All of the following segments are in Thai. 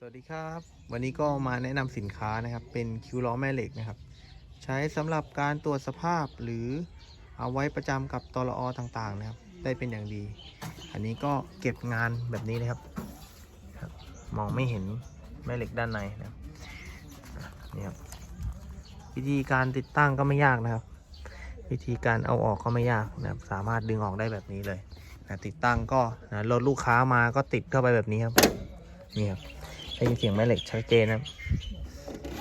สวัสดีครับ วันนี้ก็มาแนะนำสินค้านะครับ เป็นคิวล้อแม่เหล็กนะครับ ใช้สำหรับการตรวจสภาพหรือเอาไว้ประจำกับตลอต่างๆนะครับ ได้เป็นอย่างดี อันนี้ก็เก็บงานแบบนี้นะครับครับ มองไม่เห็นแม่เหล็กด้านในนะครับนี่ครับวิธีการติดตั้งก็ไม่ยากนะครับ วิธีการเอาออกก็ไม่ยากนะครับ สามารถดึงออกได้แบบนี้เลยนะติดตั้งก็นะรถลูกค้ามาก็ติดเข้าไปแบบนี้ครับนี่ครับ ได้ยินเสียงแม่เหล็กชัดเจนนะครับ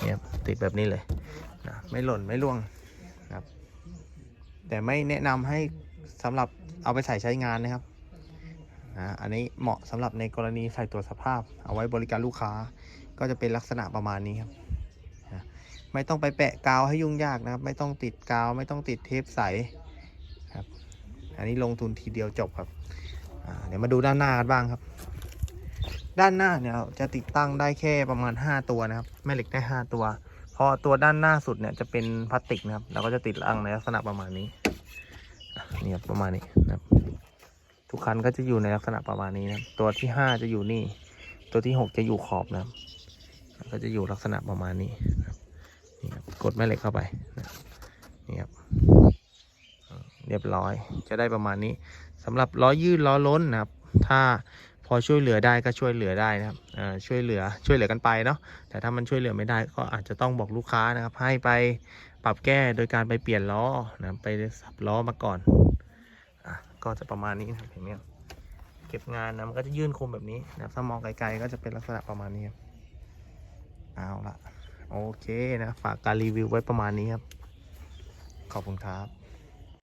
เนี่ยครับติดแบบนี้เลยนะไม่หล่นไม่ร่วงนะครับ แต่ไม่แนะนำให้สำหรับเอาไปใส่ใช้งานนะครับนะอันนี้เหมาะสำหรับในกรณีใส่ตรวจสภาพ เอาไว้บริการลูกค้าก็จะเป็นลักษณะประมาณนี้ครับนะไม่ต้องไปแปะกาวให้ยุ่งยากนะครับ ไม่ต้องติดกาวไม่ต้องติดเทปใสครับ อันนี้ลงทุนทีเดียวจบครับเดี๋ยวมาดูด้านหน้ากันบ้างครับ ด้านหน้าเนี่ยจะติดตั้งได้แค่ประมาณ 5 ตัวนะครับ แม่เหล็กได้ 5 ตัวเพราะตัวด้านหน้าสุดเนี่ยจะเป็นพลาสติกนะครับเราก็จะติดตั้งในลักษณะประมาณนี้นี่ครับประมาณนี้นะครับ ทุกคันก็จะอยู่ในลักษณะประมาณนี้นะตัวที่ 5 จะอยู่นี่ ตัวที่ 6 จะอยู่ขอบนะครับก็จะอยู่ลักษณะประมาณนี้นี่ครับกดแม่เหล็กเข้าไปนะนี่ครับเรียบร้อยจะได้ประมาณนี้สำหรับล้อยืดล้อล้นนะครับ ถ้า พอช่วยเหลือได้ก็ช่วยเหลือได้นะครับช่วยเหลือช่วยเหลือกันไปเนาะแต่ถ้ามันช่วยเหลือไม่ได้ก็อาจจะต้องบอกลูกค้านะครับ ให้ไปปรับแก้โดยการไปเปลี่ยนล้อนะไปสับล้อมาก่อนอะก็จะประมาณนี้นะครับเห็นไหมเก็บงานนะมันก็จะยื่นคมแบบนี้นะถ้ามองไกลๆก็จะเป็นลักษณะประมาณนี้ครับเอาละโอเคนะฝากการรีวิวไว้ประมาณนี้ครับ ขอบคุณครับ